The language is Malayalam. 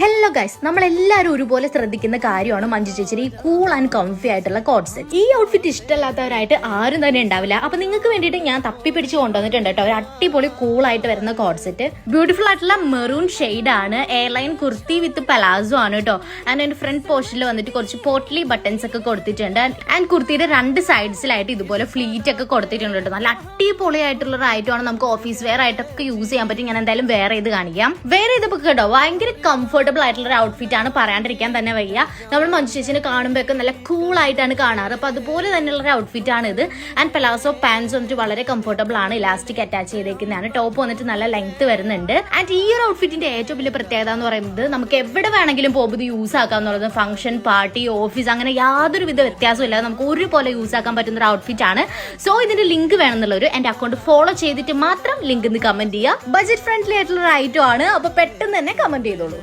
Hello. ഹലോ ഗൈസ് നമ്മൾ എല്ലാവരും ഒരുപോലെ ശ്രദ്ധിക്കുന്ന കാര്യമാണ് മഞ്ജു ചേച്ചി ഈ കൂൾ ആൻഡ് കംഫി ആയിട്ടുള്ള കോഡ് സെറ്റ് ഈ ഔട്ട്ഫിറ്റ് ഇഷ്ടമല്ലാത്തവരായിട്ട് ആരും തന്നെ ഉണ്ടാവില്ല. അപ്പൊ നിങ്ങൾക്ക് വേണ്ടിയിട്ട് ഞാൻ തപ്പി പിടിച്ച് കൊണ്ടുവന്നിട്ടുണ്ട് കേട്ടോ. ഒരു അടിപൊളി കൂൾ ആയിട്ട് വരുന്ന കോഡ് സെറ്റ് ബ്യൂട്ടിഫുൾ ആയിട്ടുള്ള മെറൂൺ ഷെയ്ഡ് ആണ്. എയർലൈൻ കുർത്തി വിത്ത് പലാസോ ആണ് കേട്ടോ. ആൻഡ് എന്റെ ഫ്രണ്ട് പോർഷനിൽ വന്നിട്ട് കുറച്ച് പോട്ട്ലി ബട്ടൺസ് ഒക്കെ കൊടുത്തിട്ടുണ്ട്. ആൻഡ് കുർത്തിയുടെ രണ്ട് സൈഡ്സിലായിട്ട് ഇതുപോലെ ഫ്ലീറ്റ് ഒക്കെ കൊടുത്തിട്ടുണ്ട് കേട്ടോ. നല്ല അടിപൊളിയായിട്ടുള്ള ഒരു ഐറ്റമാണ് നമുക്ക് ഓഫീസ് വെയർ ആയിട്ടൊക്കെ യൂസ് ചെയ്യാൻ പറ്റും. ഞാൻ എന്തായാലും വേറെ ഇത് കാണിക്കാം. വേറെ ഇത് കേട്ടോ ഭയങ്കര കംഫർട്ടബിൾ ആയിട്ടുള്ള ഒരു ഔട്ട്ഫിറ്റ് ആണ് പറയാണ്ടിരിക്കാൻ തന്നെ വയ്യ. നമ്മൾ മഞ്ജു ചേച്ചിനെ കാണുമ്പോഴൊക്കെ നല്ല കൂൾ ആയിട്ടാണ് കാണാറ്. അപ്പോൾ അതുപോലെ തന്നെയുള്ള ഒരു ഔട്ട്ഫിറ്റ് ആണ് ഇത്. ആൻഡ് പലാസോ പാൻസ് വന്നിട്ട് വളരെ കംഫർട്ടബിൾ ആണ്. Elastic attach ചെയ്തേക്കുന്നതാണ്. ടോപ്പ് വന്നിട്ട് നല്ല ലെങ്ത് വരുന്നുണ്ട്. ആൻഡ് ഈ ഒരു ഔട്ട്ഫിറ്റിന്റെ ഏറ്റവും വലിയ പ്രത്യേകത എന്ന് പറയുന്നത് നമുക്ക് എവിടെ വേണമെങ്കിലും ഇത് യൂസ് ആക്കാം എന്നുള്ളത്. ഫംഗ്ഷൻ പാർട്ടി ഓഫീസ് അങ്ങനെ യാതൊരു വിധ വ്യത്യാസവും ഇല്ലാതെ നമുക്ക് ഒരുപോലെ യൂസ് ആക്കാൻ പറ്റുന്ന ഒരു ഔട്ട്ഫിറ്റ് ആണ്. സോ ഇതിന്റെ ലിങ്ക് വേണമെന്നുള്ളൊരു എന്റെ അക്കൗണ്ട് ഫോളോ ചെയ്തിട്ട് മാത്രം ലിങ്ക് ഇന്ന് കമന്റ് ചെയ്യുക. ബജറ്റ് ഫ്രണ്ട്ലി ആയിട്ടുള്ള ഒരു ഐറ്റം ആണ്. അപ്പൊ പെട്ടെന്ന് തന്നെ കമന്റ് ചെയ്തോളൂ.